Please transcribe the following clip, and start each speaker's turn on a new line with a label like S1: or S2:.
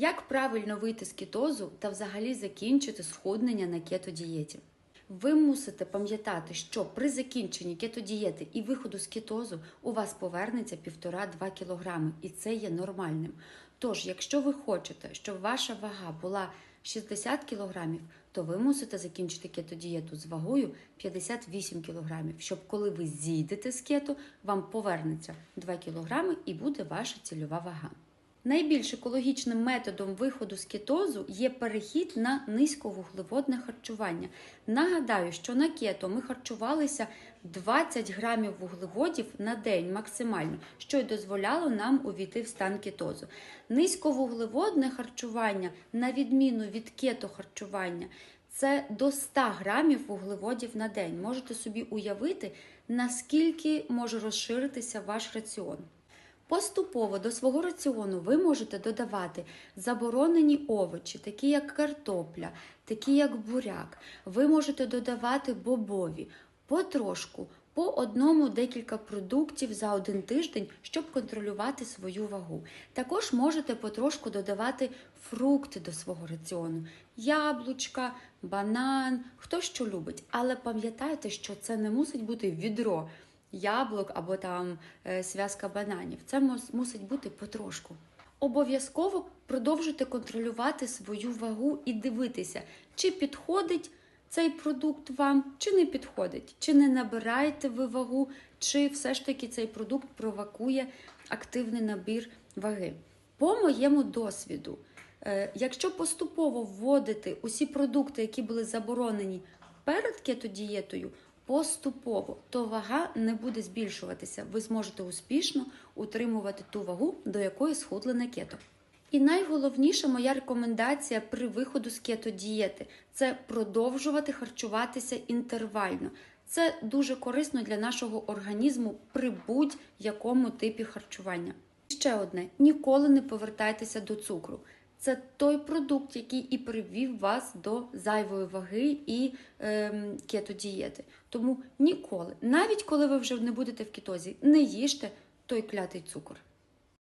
S1: Як правильно вийти з кетозу та взагалі закінчити схуднення на кетодієті? Ви мусите пам'ятати, що при закінченні кетодієти і виходу з кетозу у вас повернеться 1,5-2 кг, і це є нормальним. Тож, якщо ви хочете, щоб ваша вага була 60 кг, то ви мусите закінчити кетодієту з вагою 58 кг, щоб коли ви зійдете з кето, вам повернеться 2 кг і буде ваша цільова вага. Найбільш екологічним методом виходу з кетозу є перехід на низьковуглеводне харчування. Nагадаю, що на кето ми харчувалися 20 грамів вуглеводів на день максимально, що й дозволяло нам увійти в стан кетозу. Низьковуглеводне харчування, на відміну від кетохарчування, це до 100 грамів вуглеводів на день. Можете собі уявити, наскільки може розширитися ваш раціон. Поступово до свого раціону ви можете додавати заборонені овочі, такі як картопля, такі як буряк. Ви можете додавати бобові потрошку, по одному декілька продуктів за один тиждень, щоб контролювати свою вагу. Також можете потрошку додавати фрукти до свого раціону: яблучка, банан, хто що любить. Але пам'ятайте, що це не мусить бути відро яблук або там е, зв'язка бананів. Це мусить бути потрошку. Обов'язково продовжуйте контролювати свою вагу і дивитися, чи підходить цей продукт вам, чи не підходить, чи не набираєте ви вагу, чи все ж таки цей продукт провокує активний набір ваги. По моєму досвіду, е, якщо поступово вводити усі продукти, які були заборонені перед кетодієтою, поступово, то вага не буде збільшуватися. Ви зможете успішно утримувати ту вагу, до якої схудли на кето. І найголовніша моя рекомендація при виходу з кетодієти – це продовжувати харчуватися інтервально. Це дуже корисно для нашого організму при будь-якому типі харчування. Ще одне: ніколи не повертайтеся до цукру. Це той продукт, який і привів вас до зайвої ваги і ем, кетодієти. Тому ніколи, навіть коли ви вже не будете в кетозі, не їжте той клятий цукор.